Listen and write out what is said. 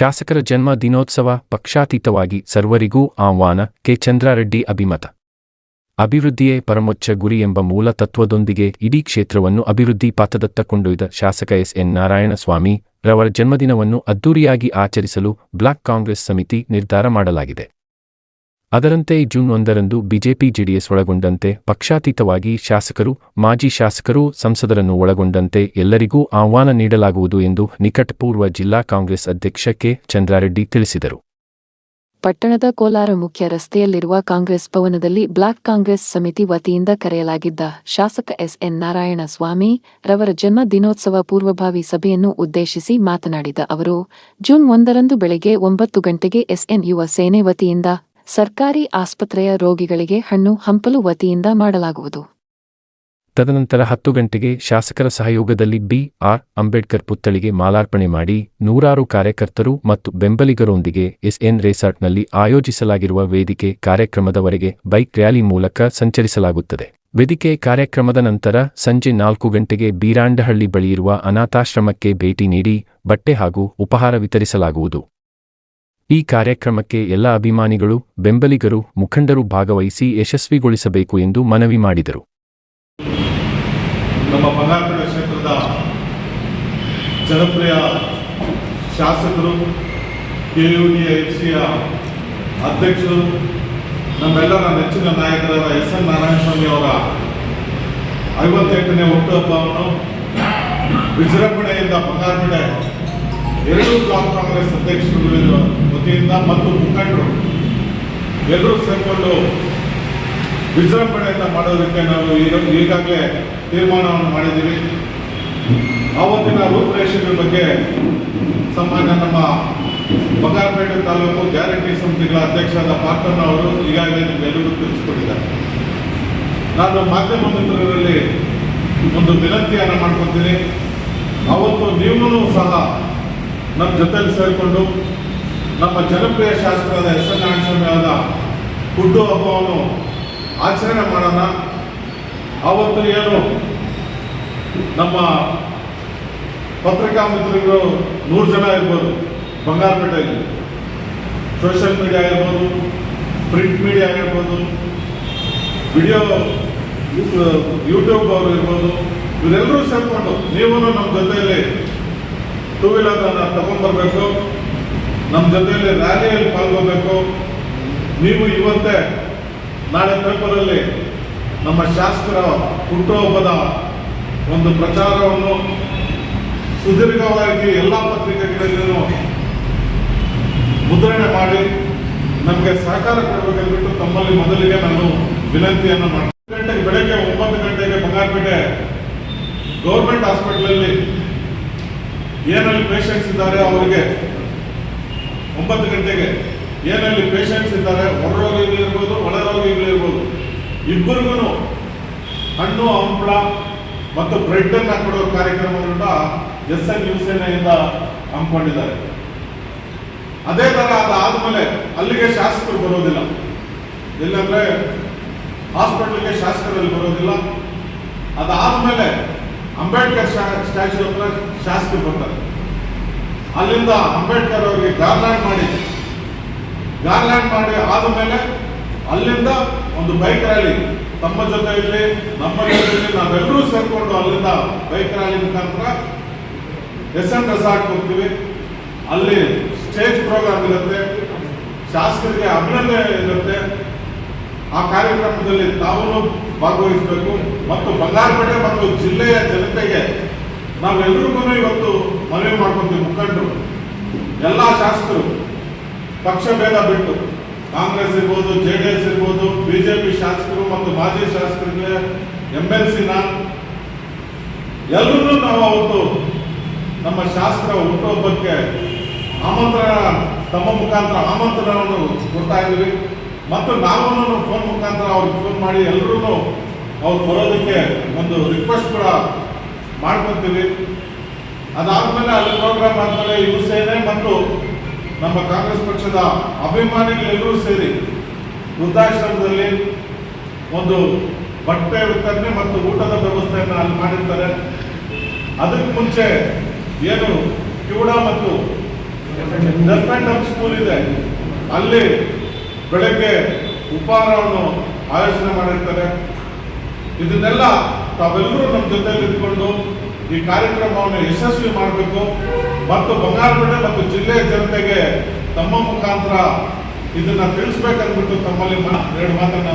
ಶಾಸಕರ ಜನ್ಮ ದಿನೋತ್ಸವ ಪಕ್ಷಾತೀತವಾಗಿ ಸರ್ವರಿಗೂ ಆಹ್ವಾನ, ಕೆ. ಚಂದ್ರಾರೆಡ್ಡಿ ಅಭಿಮತ. ಅಭಿವೃದ್ಧಿಯೇ ಪರಮೋಚ್ಚ ಗುರಿ ಎಂಬ ಮೂಲ ತತ್ವದೊಂದಿಗೆ ಇಡೀ ಕ್ಷೇತ್ರವನ್ನು ಅಭಿವೃದ್ಧಿ ಪಾತದತ್ತ ಕೊಂಡೊಯ್ದ ಶಾಸಕ ಎಸ್. ಎನ್. ನಾರಾಯಣಸ್ವಾಮಿ ರವರ ಜನ್ಮದಿನವನ್ನು ಅದ್ದೂರಿಯಾಗಿ ಆಚರಿಸಲು ಬ್ಲಾಕ್ ಕಾಂಗ್ರೆಸ್ ಸಮಿತಿ ನಿರ್ಧಾರ ಮಾಡಲಾಗಿದೆ. ಅದರಂತೆ ಜೂನ್ ಒಂದರಂದು ಬಿಜೆಪಿ ಜೆಡಿಎಸ್ ಒಳಗೊಂಡಂತೆ ಪಕ್ಷಾತೀತವಾಗಿ ಶಾಸಕರು, ಮಾಜಿ ಶಾಸಕರು, ಸಂಸದರನ್ನು ಒಳಗೊಂಡಂತೆ ಎಲ್ಲರಿಗೂ ಆಹ್ವಾನ ನೀಡಲಾಗುವುದು ಎಂದು ನಿಕಟಪೂರ್ವ ಜಿಲ್ಲಾ ಕಾಂಗ್ರೆಸ್ ಅಧ್ಯಕ್ಷ ಕೆ. ಚಂದ್ರಾರೆಡ್ಡಿ ತಿಳಿಸಿದರು. ಪಟ್ಟಣದ ಕೋಲಾರ ಮುಖ್ಯ ರಸ್ತೆಯಲ್ಲಿರುವ ಕಾಂಗ್ರೆಸ್ ಭವನದಲ್ಲಿ ಬ್ಲಾಕ್ ಕಾಂಗ್ರೆಸ್ ಸಮಿತಿ ವತಿಯಿಂದ ಕರೆಯಲಾಗಿದ್ದ ಶಾಸಕ ಎಸ್ಎನ್ ನಾರಾಯಣಸ್ವಾಮಿ ರವರ ಜನ್ಮ ದಿನೋತ್ಸವ ಪೂರ್ವಭಾವಿ ಸಭೆಯನ್ನು ಉದ್ದೇಶಿಸಿ ಮಾತನಾಡಿದ ಅವರು, ಜೂನ್ ಒಂದರಂದು ಬೆಳಗ್ಗೆ ಒಂಬತ್ತು ಗಂಟೆಗೆ ಎಸ್ಎನ್ ಯುವ ಸೇನೆ ವತಿಯಿಂದ ಸರ್ಕಾರಿ ಆಸ್ಪತ್ರೆಯ ರೋಗಿಗಳಿಗೆ ಹಣ್ಣು ಹಂಪಲು ವತಿಯಿಂದ ಮಾಡಲಾಗುವುದು. ತದನಂತರ ಹತ್ತು ಗಂಟೆಗೆ ಶಾಸಕರ ಸಹಯೋಗದಲ್ಲಿ ಬಿ. ಆರ್. ಅಂಬೇಡ್ಕರ್ ಪುತ್ಥಳಿಗೆ ಮಾಲಾರ್ಪಣೆ ಮಾಡಿ ನೂರಾರು ಕಾರ್ಯಕರ್ತರು ಮತ್ತು ಬೆಂಬಲಿಗರೊಂದಿಗೆ ಎಸ್ಎನ್ ರೆಸಾರ್ಟ್ನಲ್ಲಿ ಆಯೋಜಿಸಲಾಗಿರುವ ವೇದಿಕೆ ಕಾರ್ಯಕ್ರಮದವರೆಗೆ ಬೈಕ್ ರ್ಯಾಲಿ ಮೂಲಕ ಸಂಚರಿಸಲಾಗುತ್ತದೆ. ವೇದಿಕೆ ಕಾರ್ಯಕ್ರಮದ ನಂತರ ಸಂಜೆ ನಾಲ್ಕು ಗಂಟೆಗೆ ಬೀರಾಂಡಹಳ್ಳಿ ಬಳಿಯಿರುವ ಅನಾಥಾಶ್ರಮಕ್ಕೆ ಭೇಟಿ ನೀಡಿ ಬಟ್ಟೆ ಹಾಗೂ ಉಪಹಾರ ವಿತರಿಸಲಾಗುವುದು. ಈ ಕಾರ್ಯಕ್ರಮಕ್ಕೆ ಎಲ್ಲ ಅಭಿಮಾನಿಗಳು, ಬೆಂಬಲಿಗರು, ಮುಖಂಡರು ಭಾಗವಹಿಸಿ ಯಶಸ್ವಿಗೊಳಿಸಬೇಕು ಎಂದು ಮನವಿ ಮಾಡಿದರು. ನಮ್ಮ ಬಂಗಾರಪೇಟೆ ಕ್ಷೇತ್ರದ ಜನಪ್ರಿಯ ಶಾಸಕರು ಕೆಯುಡಿ ಎಫ್ ಸಿಯ ಅಧ್ಯಕ್ಷರು, ನಮ್ಮೆಲ್ಲರ ನೆಚ್ಚಿನ ನಾಯಕರಾದ ಎಸ್ ಎನ್ ನಾರಾಯಣಸ್ವಾಮಿ ಅವರ ಐವತ್ತೆಂಟನೇ ಹುಟ್ಟುಹಬ್ಬವನ್ನು ವಿಜೃಂಭಣೆಯಿಂದ ಬಂಗಾರಪೇಟೆ ಎರಡೂ ಬ್ಲಾಕ್ ಕಾಂಗ್ರೆಸ್ ಅಧ್ಯಕ್ಷರುಗಳ ವತಿಯಿಂದ ಮತ್ತು ಮುಖಂಡರು ಎಲ್ಲರೂ ಸೇರಿಕೊಂಡು ವಿಜೃಂಭಣೆಯನ್ನು ಮಾಡೋದಕ್ಕೆ ನಾವು ಈಗ- ಈಗಾಗಲೇ ತೀರ್ಮಾನವನ್ನು ಮಾಡಿದ್ದೀವಿ. ಆವತ್ತಿನ ರೂಪುರೇಷೆಗಳ ಬಗ್ಗೆ ಸಾಮಾನ್ಯ ನಮ್ಮ ಬಂಗಾರಪೇಟೆ ತಾಲೂಕು ಗ್ಯಾರಂಟಿ ಸಮಿತಿಗಳ ಅಧ್ಯಕ್ಷರಾದ ಪಾರ್ಥಣ್ಣ ಅವರು ಈಗಾಗಲೇ ನಿಮ್ಗೆಲ್ಲರಿಗೂ ತಿಳಿಸ್ಕೊಟ್ಟಿದ್ದಾರೆ. ನಾನು ಮಾಧ್ಯಮ ಮಿತ್ರರಲ್ಲಿ ಒಂದು ವಿನಂತಿಯನ್ನು ಮಾಡ್ಕೊತೀನಿ ಅವತ್ತು ನೀವು ಸಹ ನಮ್ಮ ಜೊತೆಲಿ ಸೇರಿಕೊಂಡು ನಮ್ಮ ಜನಪ್ರಿಯ ಶಾಸಕರಾದ ಎಸ್ ಎನ್ ನಾರಾಯಣಸ್ವಾಮಿ ಅವರ ಹುಟ್ಟುಹಬ್ಬವನ್ನು ಆಚರಣೆ ಮಾಡೋಣ. ಆವತ್ತು ಏನು ನಮ್ಮ ಪತ್ರಿಕಾ ಮಿತ್ರರು ನೂರು ಜನ ಇರ್ಬೋದು, ಬಂಗಾರಪೇಟೆಯಲ್ಲಿ. ಸೋಷಿಯಲ್ ಮೀಡಿಯಾ ಆಗಿರ್ಬೋದು, ಪ್ರಿಂಟ್ ಮೀಡಿಯಾ ಆಗಿರ್ಬೋದು, ವಿಡಿಯೋ, ಯೂಟ್ಯೂಬ್ ಅವರು ಇರ್ಬೋದು, ಇವರೆಲ್ಲರೂ ಸೇರಿಕೊಂಡು ನೀವು ನಮ್ಮ ಜೊತೆಯಲ್ಲಿ ಟೂ ವೀಲರ್ನ ತಗೊಂಡ್ಬರ್ಬೇಕು ನಮ್ಮ ಜೊತೆಯಲ್ಲಿ ರ್ಯಾಲಿಯಲ್ಲಿ ಪಾಲ್ಗೊಳ್ಬೇಕು ನೀವು ಇವತ್ತೇ ನಾಳೆ ಪೇಪರಲ್ಲಿ ನಮ್ಮ ಶಾಸಕರ ಹುಟ್ಟುಹಬ್ಬದ ಒಂದು ಪ್ರಚಾರವನ್ನು ಸುದೀರ್ಘವಾಗಿ ಎಲ್ಲ ಪತ್ರಿಕೆಗಳಲ್ಲೂ ಮುದ್ರಣೆ ಮಾಡಿ ನಮಗೆ ಸಹಕಾರ ಕೊಡಬೇಕೆಂದ್ಬಿಟ್ಟು ತಮ್ಮಲ್ಲಿ ಮೊದಲಿಗೆ ನಾನು ವಿನಂತಿಯನ್ನು ಮಾಡ್ತೀನಿ. ಗಂಟೆಗೆ ಬೆಳಗ್ಗೆ ಒಂಬತ್ತು ಗಂಟೆಗೆ ಬಂಗಾರಪೇಟೆ ಗೌರ್ಮೆಂಟ್ ಹಾಸ್ಪಿಟಲಲ್ಲಿ ಏನಲ್ಲಿ ಪೇಷಂಟ್ಸ್ ಇದ್ದಾರೆ ಅವರಿಗೆ. ಒಂಬತ್ತು ಗಂಟೆಗೆ ಏನಲ್ಲಿ ಪೇಷಂಟ್ಸ್ ಇದ್ದಾರೆ. ಹೊರ ರೋಗಿಗಳಿರ್ಬೋದು ಒಳ ರೋಗಿಗಳಿರ್ಬೋದು ಇಬ್ಬರಿಗೂ ಹಣ್ಣು, ಹಂಪಳ ಮತ್ತು ಬ್ರೆಡ್ ಅನ್ನ ಕೊಡೋ ಕಾರ್ಯಕ್ರಮವನ್ನ ಎಸ್ ಎನ್ ಯು ಸೇನೆಯಿಂದ ಹಮ್ಮಿಕೊಂಡಿದ್ದಾರೆ. ಅದೇ ತರ ಅದಾದ್ಮೇಲೆ ಅಲ್ಲಿಗೆ ಶಾಸಕರು ಬರೋದಿಲ್ಲ. ಇಲ್ಲಂದ್ರೆ ಹಾಸ್ಪಿಟಲ್ಗೆ ಶಾಸಕರಲ್ಲಿ ಬರೋದಿಲ್ಲ. ಅದಾದ್ಮೇಲೆ ಅಂಬೇಡ್ಕರ್ ಸ್ಟ್ಯಾಚ್ಯೂ ಹತ್ರ ಶಾಸಕರು ಬರ್ತಾರೆ ಅಲ್ಲಿಂದ ಅಂಬೇಡ್ಕರ್ ಅವರಿಗೆ ಗಾರ್ಲ್ಯಾಂಡ್ ಮಾಡಿ. ಗಾರ್ಲ್ಯಾಂಡ್ ಮಾಡಿ ಆದಮೇಲೆ ಅಲ್ಲಿಂದ ಒಂದು ಬೈಕ್ ರ್ಯಾಲಿ. ತಮ್ಮ ಜೊತೆ ಇರಲಿ, ನಮ್ಮ ಇರಲಿ, ನಾವೆಲ್ಲರೂ ಸೇರಿಕೊಂಡು ಅಲ್ಲಿಂದ ಬೈಕ್ ರ್ಯಾಲಿ ಮುಖಾಂತರ ಎಸ್ ಎನ್ ರೆಸಾರ್ಟ್ ಹೋಗ್ತೀವಿ. ಅಲ್ಲಿ ಸ್ಟೇಜ್ ಪ್ರೋಗ್ರಾಮ್ ಇರುತ್ತೆ. ಶಾಸಕರಿಗೆ ಅಭಿನಂದನೆ ಇರುತ್ತೆ. ಆ ಕಾರ್ಯಕ್ರಮದಲ್ಲಿ ತಾವು ಭಾಗವಹಿಸಬೇಕು ಮತ್ತು ಬಂಗಾರಪೇಟೆ ಮತ್ತು ಜಿಲ್ಲೆಯ ಜನತೆಗೆ ನಾವೆಲ್ಲರಿಗೂ ಇವತ್ತು ಮನವಿ ಮಾಡ್ಕೊಂತೀವಿ ಮುಖಂಡರು. ಎಲ್ಲ ಶಾಸಕರು ಪಕ್ಷ ಭೇದ ಬಿಟ್ಟು ಕಾಂಗ್ರೆಸ್ ಇರ್ಬೋದು, ಜೆ ಡಿ ಎಸ್ ಇರ್ಬೋದು ಬಿಜೆಪಿ ಶಾಸಕರು ಮತ್ತು ಮಾಜಿ ಶಾಸಕರಿಗೆ ಎಂ ಎಲ್ ಸಿನ ಎಲ್ಲರೂ ನಾವು ಅವತ್ತು ನಮ್ಮ ಶಾಸಕರ ಹುಟ್ಟುಹಬ್ಬಕ್ಕೆ ಆಮಂತ್ರಣ, ತಮ್ಮ ಮುಖಾಂತರ ಆಮಂತ್ರಣವನ್ನು ಕೊಡ್ತಾ ಇದ್ದೀವಿ. ಮತ್ತು ನಾವು ಫೋನ್ ಮುಖಾಂತರ ಅವ್ರಿಗೆ ಫೋನ್ ಮಾಡಿ ಎಲ್ಲರೂ ಅವ್ರು ಬರೋದಕ್ಕೆ ಒಂದು ರಿಕ್ವೆಸ್ಟ್ ಕೂಡ ಮಾಡ್ಕೊತೀವಿ. ಅದಾದ್ಮೇಲೆ ಅಲ್ಲಿ ಪ್ರೋಗ್ರಾಮ್ ಆದ್ಮೇಲೆ ಇವರು ಸೇನೆ ಮತ್ತು ನಮ್ಮ ಕಾಂಗ್ರೆಸ್ ಪಕ್ಷದ ಅಭಿಮಾನಿಗಳೆಲ್ಲರೂ ಸೇರಿ ವೃದ್ಧಾಶ್ರಮದಲ್ಲಿ ಒಂದು ಬಟ್ಟೆ ವಿತರಣೆ ಮತ್ತು ಊಟದ ವ್ಯವಸ್ಥೆಯನ್ನು ಅಲ್ಲಿ ಮಾಡಿರ್ತಾರೆ. ಅದಕ್ಕೆ ಮುಂಚೆ ಏನು ಕಿವುಡ ಮತ್ತು ಸ್ಕೂಲ್ ಇದೆ. ಅಲ್ಲಿ ಬೆಳಗ್ಗೆ ಉಪಹಾರವನ್ನು ಆಯೋಜನೆ ಮಾಡಿರ್ತಾರೆ. ಇದನ್ನೆಲ್ಲ ತಾವೆಲ್ಲರೂ ನಮ್ಮ ಜೊತೆಯಲ್ಲಿ ಇದ್ಕೊಂಡು ಈ ಕಾರ್ಯಕ್ರಮವನ್ನು ಯಶಸ್ವಿ ಮಾಡಬೇಕು. ಮತ್ತು ಬಂಗಾರಪೇಟೆ ಮತ್ತು ಜಿಲ್ಲೆಯ ಜನತೆಗೆ ತಮ್ಮ ಮುಖಾಂತರ ಇದನ್ನ ತಿಳಿಸ್ಬೇಕಂದ್ಬಿಟ್ಟು ತಮ್ಮಲ್ಲಿ ಎರಡು ಮಾತನ್ನ